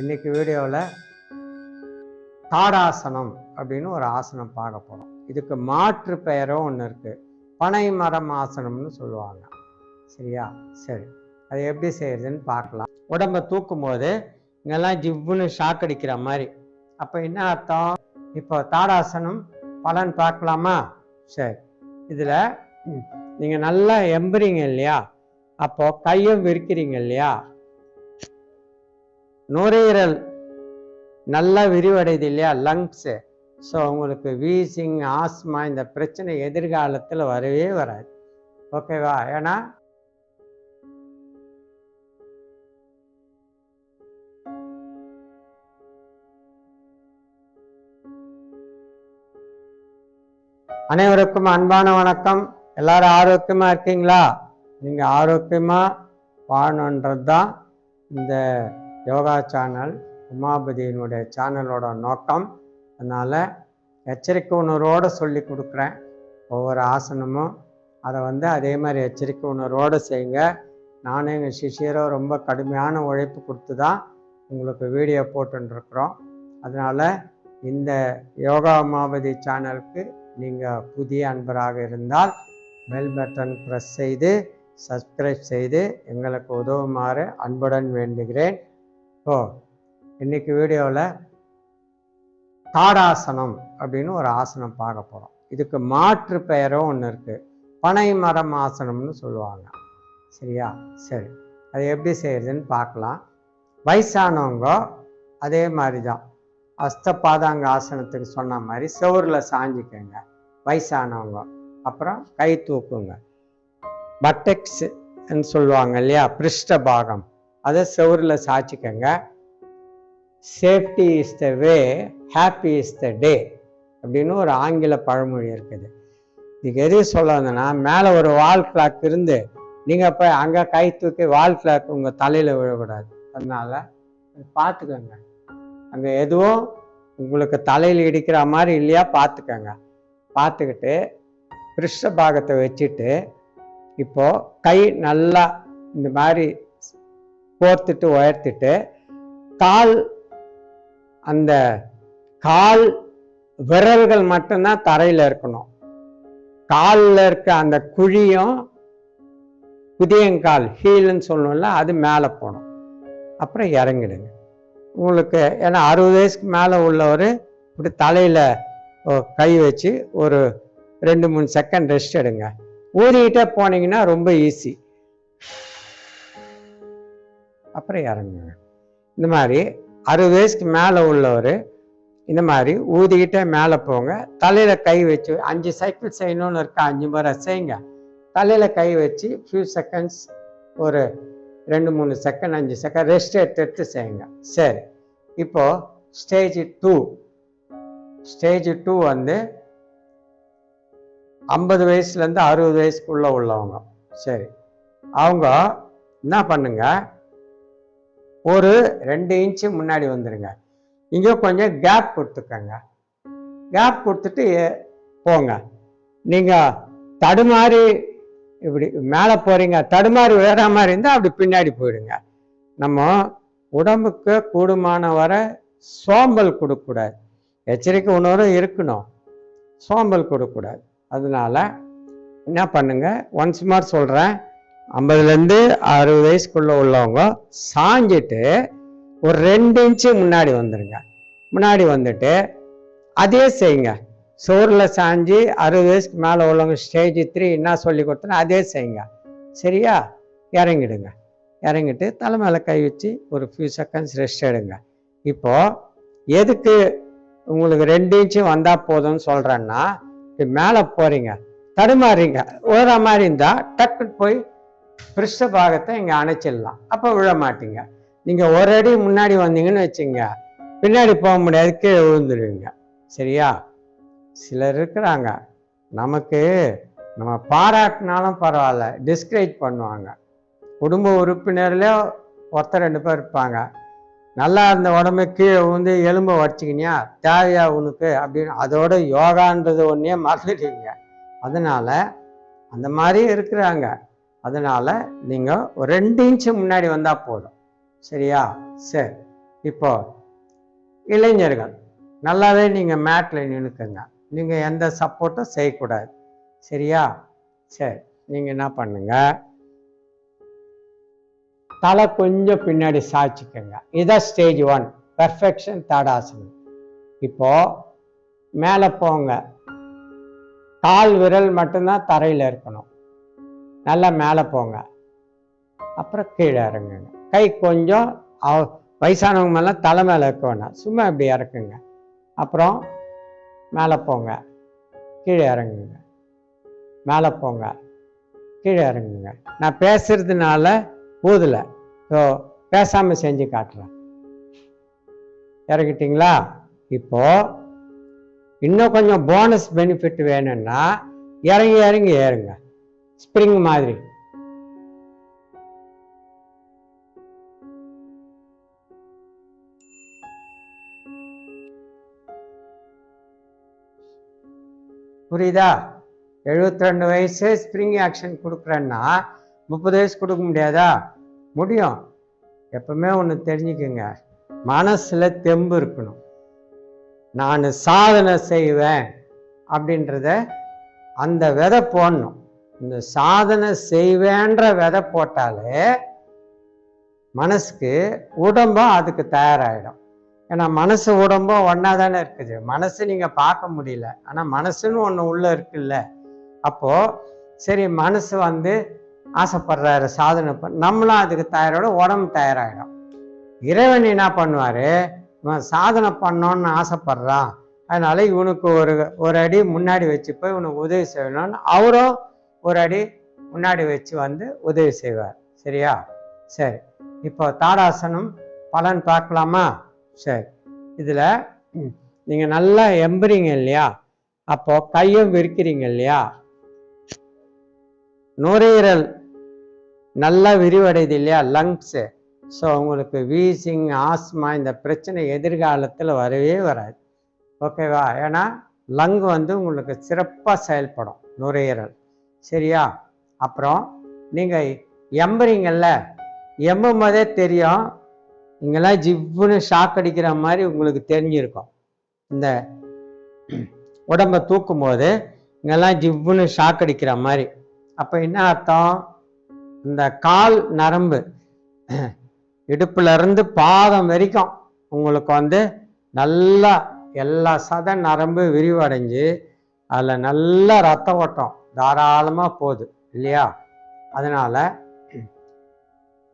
இன்னைக்கு வீடியோவில் தாடாசனம் அப்படின்னு ஒரு ஆசனம் பார்க்க போகிறோம் இதுக்கு மாற்று பெயரும் ஒன்று இருக்குது பனை மரம் ஆசனம்னு சொல்லுவாங்க. சரியா? சரி. அது எப்படி செய்யறதுன்னு பார்க்கலாம். உடம்ப தூக்கும் போது இங்கெல்லாம் ஜிவ்வுன்னு ஷாக் அடிக்கிற மாதிரி. அப்போ என்ன அர்த்தம்? இப்போ தாடாசனம் பலன் பார்க்கலாமா? சரி. இதில் நீங்கள் நல்லா எம்புறீங்க இல்லையா? அப்போ கையும் விரிக்கிறீங்க இல்லையா? நுரையீரல் நல்லா விரிவடையுது இல்லையா லங்ஸு ஸோ உங்களுக்கு வீசிங் ஆஸ்மா இந்த பிரச்சனை எதிர்காலத்தில் வரவே வராது. ஓகேவா ஏன்னா அனைவருக்கும் அன்பான வணக்கம். எல்லாரும் ஆரோக்கியமா இருக்கீங்களா? நீங்க ஆரோக்கியமா வாழணுன்றது தான் இந்த யோகா சேனல் உமாபதியினுடைய சேனலோட நோக்கம் அதனால் எச்சரிக்கை உணர்வோடு சொல்லி கொடுக்குறேன். ஒவ்வொரு ஆசனமும் அதை வந்து அதே மாதிரி எச்சரிக்கை உணர்வோடு செய்யுங்க. நானும் எங்கள் சிஷியரும் ரொம்ப கடுமையான உழைப்பு கொடுத்து தான் உங்களுக்கு வீடியோ போட்டுருக்குறோம் அதனால் இந்த யோகா உமாபதி சேனலுக்கு நீங்கள் புதிய அன்பராக இருந்தால் பெல் பட்டன் ப்ரெஸ் செய்து சப்ஸ்கிரைப் செய்து எங்களுக்கு உதவுமாறு அன்புடன் வேண்டுகிறேன். ஓ இன்னைக்கு வீடியோவில் தாடாசனம் அப்படின்னு ஒரு ஆசனம் பார்க்க போகிறோம் இதுக்கு மாற்று பெயரும் ஒன்று இருக்குது பனை மரம் ஆசனம்னு சொல்லுவாங்க. சரியா? சரி. அது எப்படி செய்கிறதுன்னு பார்க்கலாம். வயசானவங்க அதே மாதிரி தான் அஸ்தபாதாங்க ஆசனத்துக்கு சொன்ன மாதிரி செவரில் சாஞ்சிக்கங்க. வயசானவங்க. அப்புறம் கை தூக்குங்க. பட்டெக்ஸ்ன்னு சொல்லுவாங்க இல்லையா? பிருஷ்ட பாகம் அதை செவரில் சாய்ச்சிக்கங்க. Safety is the way happy is the day அப்படின்னு ஒரு ஆங்கில பழமொழி இருக்குது. இதுக்கு எது சொல்ல வந்தேன்னா மேலே ஒரு வால் கிளாக் இருந்து நீங்கள் போய் அங்கே கை தூக்கி வால் கிளாக் உங்கள் தலையில் விழக்கூடாது. அதனால் பார்த்துக்கோங்க. அங்கே எதுவும் உங்களுக்கு தலையில் இடிக்கிற மாதிரி இல்லையா பார்த்துக்கோங்க. பார்த்துக்கிட்டு பிருஷ்ட பாகத்தை வச்சுட்டு இப்போது கை நல்லா இந்த மாதிரி கோர்த்துட்டு உயர்த்திட்டு கால் அந்த கால் விரல்கள் மட்டும்தான் தரையில் இருக்கணும். காலில் இருக்க அந்த குழியும் புதியங்கால் ஹீல்னு சொல்லணும்ல அது மேலே போகணும். அப்புறம் இறங்கிடுங்க. உங்களுக்கு ஏன்னா அறுபது வயசுக்கு மேலே உள்ளவர் இப்படி தலையில் கை வச்சு ஒரு ரெண்டு மூணு செகண்ட் ரெஸ்ட் எடுங்க. ஊறிக்கிட்டே போனீங்கன்னா ரொம்ப ஈஸி. அப்புறம் இறங்குங்க. இந்த மாதிரி அறுபது வயசுக்கு மேலே உள்ளவர் இந்த மாதிரி ஊதிக்கிட்டே மேலே போங்க. தலையில் கை வச்சு அஞ்சு சைக்கிள் செய்யணும்னு இருக்கா அஞ்சு முறை செய்யுங்க. தலையில் கை வச்சு ஃபியூ செகண்ட்ஸ் ஒரு ரெண்டு மூணு செகண்ட் அஞ்சு செகண்ட் ரெஸ்ட் எடுத்து எடுத்து செய்யுங்க. சரி. இப்போது ஸ்டேஜ் டூ ஸ்டேஜ் டூ வந்து ஐம்பது வயசுலேருந்து அறுபது வயசுக்குள்ளே உள்ளவங்க. சரி. அவங்க என்ன பண்ணுங்கள் ஒரு ரெண்டு இன்ச்சு முன்னாடி வந்துடுங்க இங்கே கொஞ்சம் கேப் கொடுத்துக்கங்க. கேப் கொடுத்துட்டு போங்க. நீங்கள் தடுமாறி இப்படி மேலே போகிறீங்க தடுமாறி வேற மாதிரி இருந்தால் அப்படி பின்னாடி போயிடுங்க. நம்ம உடம்புக்கு கூடுமான வரை சோம்பல் கொடுக்கக்கூடாது. எச்சரிக்கை உணர்வும் இருக்கணும். சோம்பல் கொடுக்கக்கூடாது. அதனால என்ன பண்ணுங்க? ஒன்ஸ் மார் சொல்கிறேன் ஐம்பதுலேருந்து அறுபது வயசுக்குள்ளே உள்ளவங்க சாஞ்சிட்டு ஒரு ரெண்டு இன்ச்சு முன்னாடி வந்துடுங்க முன்னாடி வந்துட்டு அதே செய்யுங்க சோறில் சாஞ்சி அறுபது வயசுக்கு மேலே உள்ளவங்க ஸ்டேஜ் த்ரீ என்ன சொல்லி கொடுத்தனா அதே செய்யுங்க சரியா? இறங்கிடுங்க. இறங்கிட்டு தலை மேலே கை வச்சு ஒரு ஃபியூ செகண்ட்ஸ் ரெஸ்ட் எடுங்க. இப்போது எதுக்கு உங்களுக்கு ரெண்டு இன்ச்சு வந்தால் போதும்னு சொல்கிறேன்னா இப்போ மேலே போகிறீங்க தடுமாறுறீங்க. ஓர மாதிரி இருந்தால் டக்குன்னு போய் பிருஷ்ட பாகத்தை இங்கே அணைச்சிடலாம். அப்போ விழ மாட்டீங்க நீங்கள் ஒரு அடி முன்னாடி வந்தீங்கன்னு வச்சுங்க. பின்னாடி போக முடியாது கீழே விழுந்துடுவீங்க. சரியா? சிலர் இருக்கிறாங்க. நமக்கு நம்ம பாராட்டினாலும் பரவாயில்ல டிஸ்கரேஜ் பண்ணுவாங்க. குடும்ப உறுப்பினர்லேயே ஒருத்தர் ரெண்டு பேர் இருப்பாங்க. நல்லா இருந்த உடம்பு கீழே விழுந்து எலும்பை வடிச்சிக்கினியா? தேவையா உனக்கு? அப்படின்னு அதோட யோகான்றது ஒன்றே மறந்துடுவீங்க அதனால அந்த மாதிரி இருக்கிறாங்க. அதனால நீங்கள் ஒரு ரெண்டு இன்ச்சு முன்னாடி வந்தால் போதும். சரியா? சரி. இப்போ இளைஞர்கள் நல்லாவே நீங்கள் மேட்டில் நின்றுக்குங்க நீங்கள் எந்த சப்போர்ட்டும் செய்யக்கூடாது. சரியா? சரி. நீங்கள் என்ன பண்ணுங்க? தலை கொஞ்சம் பின்னாடி சாய்ச்சிக்கோங்க. இதான் ஸ்டேஜ் ஒன் பெர்ஃபெக்ஷன் தாடாசனம் இப்போ மேலே போங்க. கால் விரல் மட்டும்தான் தரையில் இருக்கணும். நல்லா மேலே போங்க. அப்புறம் கீழே இறங்குங்க. கை கொஞ்சம் அவ- வயசானவங்க மேலே தலை மேலே இருக்க வேணாம். சும்மா இப்படி இறக்குங்க. அப்புறம் மேலே போங்க. கீழே இறங்குங்க. மேலே போங்க. கீழே இறங்குங்க. நான் பேசுறதுனால ஊதலை ஸோ பேசாமல் செஞ்சு காட்டுறேன். இறங்கிட்டீங்களா? இப்போது இன்னும் கொஞ்சம் போனஸ் பெனிஃபிட் வேணும்னா இறங்கி இறங்கி ஏறுங்க. ஸ்ப்ரிங் மாதிரி. புரியுதா? 72 ரெண்டு வயசு ஸ்ப்ரிங் ஆக்ஷன் கொடுக்குறேன்னா முப்பது வயசு கொடுக்க முடியாதா? முடியும். எப்பவுமே ஒன்று தெரிஞ்சுக்குங்க. மனசுல தெம்பு இருக்கணும். நான் சாதனை செய்வேன் அப்படின்றத அந்த விதை போடணும். இந்த சாதனை செய்வேன்ற விதை போட்டாலே மனசுக்கு உடம்பும் அதுக்கு தயாராகிடும் ஏன்னா மனசு உடம்பும் ஒன்றா தானே இருக்குது. மனசு நீங்கள் பார்க்க முடியல. ஆனால் மனசுன்னு ஒன்று உள்ளே இருக்குல்ல. அப்போ சரி மனசு வந்து ஆசைப்படுறாரு சாதனை பண்ண நம்மளும் அதுக்கு தயாராகிடும் உடம்பு தயாராகிடும் இறைவன் என்ன பண்ணுவார்? இவன் சாதனை பண்ணோன்னு ஆசைப்படுறான். அதனால இவனுக்கு ஒரு ஒரு அடி முன்னாடி வச்சு போய் இவனுக்கு உதவி செய்யணும்னு அவரும் ஒரு அடி முன்னாடி வச்சு வந்து உதவி செய்வார். சரியா? சரி. இப்போ தாடாசனம் பலன் பார்க்கலாமா? சரி. இதில் நீங்கள் நல்லா எம்புறீங்க இல்லையா? அப்போ கையும் விரிக்கிறீங்க இல்லையா? நுரையீரல் நல்லா விரிவடையுது இல்லையா? லங்ஸு ஸோ உங்களுக்கு வீசிங் ஆஸ்மா இந்த பிரச்சனை எதிர்காலத்தில் வரவே வராது. ஓகேவா ஏன்னா லங் வந்து உங்களுக்கு சிறப்பாக செயல்படும் நுரையீரல். சரியா? அப்புறம் நீங்கள் எம்புறீங்கள்ல எம்பும் போதே தெரியும். இங்கெல்லாம் ஜிவ்வுன்னு ஷாக் அடிக்கிற மாதிரி உங்களுக்கு தெரிஞ்சிருக்கும். இந்த உடம்பை தூக்கும் போது இங்கெல்லாம் ஜிவ்வுன்னு ஷாக் அடிக்கிற மாதிரி. அப்போ என்ன அர்த்தம்? இந்த கால் நரம்பு இடுப்புலேருந்து பாதம் வரைக்கும் உங்களுக்கு வந்து நல்லா எல்லா சத நரம்பு விரிவடைஞ்சு அதில் நல்ல ரத்த ஓட்டம் தாராளமாக போகுது இல்லையா? அதனால்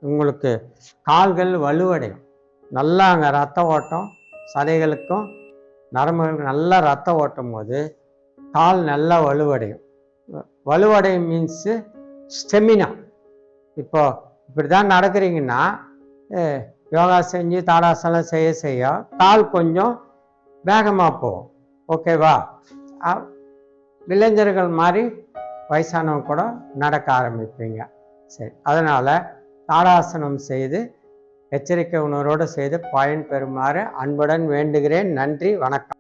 உங்களுக்கு கால்கள் வலுவடையும். நல்லா அங்கே ரத்த ஓட்டம் சதைகளுக்கும் நரம்புகளுக்கும் நல்லா ரத்த ஓட்டும் போது கால் நல்லா வலுவடையும். வ- வலுவடையும் மீன்ஸு ஸ்டெமினா இப்போ இப்படி தான் நடக்கிறீங்கன்னா யோகா செஞ்சு தாடாசனம் செய்ய செய்ய கால் கொஞ்சம் வேகமாக போகும். ஓகேவா இளைஞர்கள் மாதிரி வயசானவங்க கூட நடக்க ஆரம்பிப்பீங்க. சரி அதனால் தாடாசனம் செய்து எச்சரிக்கை உணர்வோடு செய்து பயன் பெறுமாறு அன்புடன் வேண்டுகிறேன். நன்றி வணக்கம்.